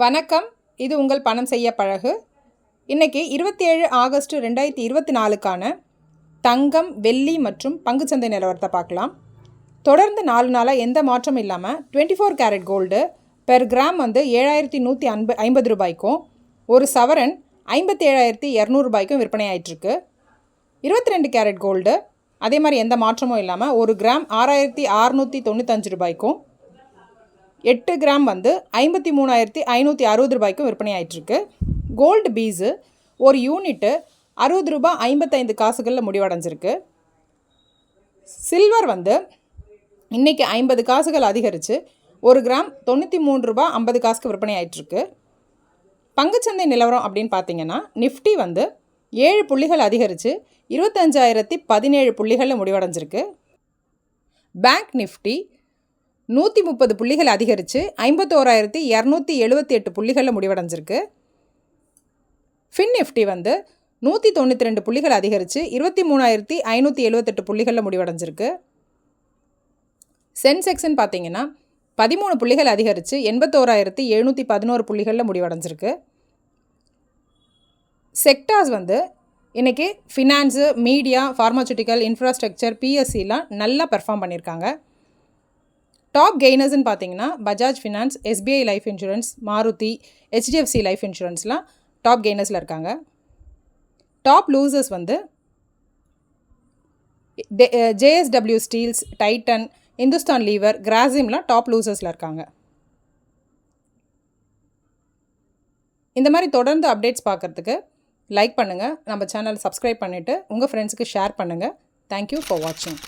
வணக்கம். இது உங்கள் பணம் செய்ய பழகு. இன்றைக்கி இருபத்தி ஏழு ஆகஸ்ட் ரெண்டாயிரத்தி இருபத்தி நாலுக்கான தங்கம் வெள்ளி மற்றும் பங்குச்சந்தை நிலவரத்தை பார்க்கலாம். தொடர்ந்து நாலு நாளாக எந்த மாற்றமும் இல்லாமல் twenty four carat gold per gram வந்து ஏழாயிரத்தி நூற்றி அன்பு ஐம்பது ரூபாய்க்கும் ஒரு சவரன் ஐம்பத்தி ஏழாயிரத்தி இரநூறுபாய்க்கும் விற்பனை ஆயிட்டிருக்கு. இருபத்தி ரெண்டு கேரட் கோல்டு அதே மாதிரி எந்த மாற்றமும் இல்லாமல் ஒரு கிராம் ஆறாயிரத்தி அறுநூற்றி தொண்ணூத்தஞ்சு ரூபாய்க்கும் எட்டு கிராம் வந்து ஐம்பத்தி மூணாயிரத்தி ஐநூற்றி அறுபது ரூபாய்க்கும் விற்பனை ஆயிட்டுருக்கு கோல்டு பீஸு ஒரு யூனிட்டு அறுபது ரூபாய் ஐம்பத்தைந்து காசுகளில் முடிவடைஞ்சிருக்கு. சில்வர் வந்து இன்றைக்கி ஐம்பது காசுகள் அதிகரித்து ஒரு கிராம் தொண்ணூற்றி மூணு ரூபாய் ஐம்பது காசுக்கு விற்பனை ஆயிட்டுருக்கு பங்குச்சந்தை நிலவரம் அப்படின்னு பார்த்தீங்கன்னா நிஃப்டி வந்து ஏழு புள்ளிகள் அதிகரித்து இருபத்தஞ்சாயிரத்தி பதினேழு புள்ளிகளில் முடிவடைஞ்சிருக்கு. பேங்க் நிஃப்டி நூற்றி முப்பது புள்ளிகள் அதிகரித்து ஐம்பத்தோராயிரத்தி இரநூத்தி எழுபத்தி எட்டு புள்ளிகளில் முடிவடைஞ்சிருக்கு. ஃபின் நிஃப்டி வந்து நூற்றி தொண்ணூற்றி ரெண்டு புள்ளிகள் அதிகரித்து இருபத்தி மூணாயிரத்தி ஐநூற்றி எழுபத்தெட்டு புள்ளிகளில் முடிவடைஞ்சிருக்கு. சென்செக்ஸ்ன்னு பார்த்தீங்கன்னா பதிமூணு புள்ளிகள் அதிகரித்து எண்பத்தோராயிரத்தி எழுநூற்றி பதினோரு புள்ளிகளில் முடிவடைஞ்சிருக்கு. செக்டார்ஸ் வந்து இன்றைக்கி ஃபினான்ஸு மீடியா ஃபார்மாசூட்டிக்கல் இன்ஃப்ராஸ்ட்ரக்சர் பிஎஸ்சிலாம் நல்லா பெர்ஃபார்ம் பண்ணியிருக்காங்க டாப் கெய்னர்ஸ்னு பார்த்தீங்கன்னா Bajaj finance SBI life insurance Maruti HDFC life இன்சூரன்ஸ்லாம் top கெய்னர்ஸில் இருக்காங்க. டாப் லூசர்ஸ் வந்து JSW steels Titan Hindustan lever கிராசிம்லாம் top லூசர்ஸில் இருக்காங்க. இந்த மாதிரி தொடர்ந்து அப்டேட்ஸ் பார்க்குறதுக்கு லைக் பண்ணுங்கள் நம்ம சேனல் சப்ஸ்கிரைப் பண்ணிவிட்டு உங்கள் ஃப்ரெண்ட்ஸுக்கு ஷேர் பண்ணுங்கள் தேங்க்யூ ஃபார் வாட்சிங்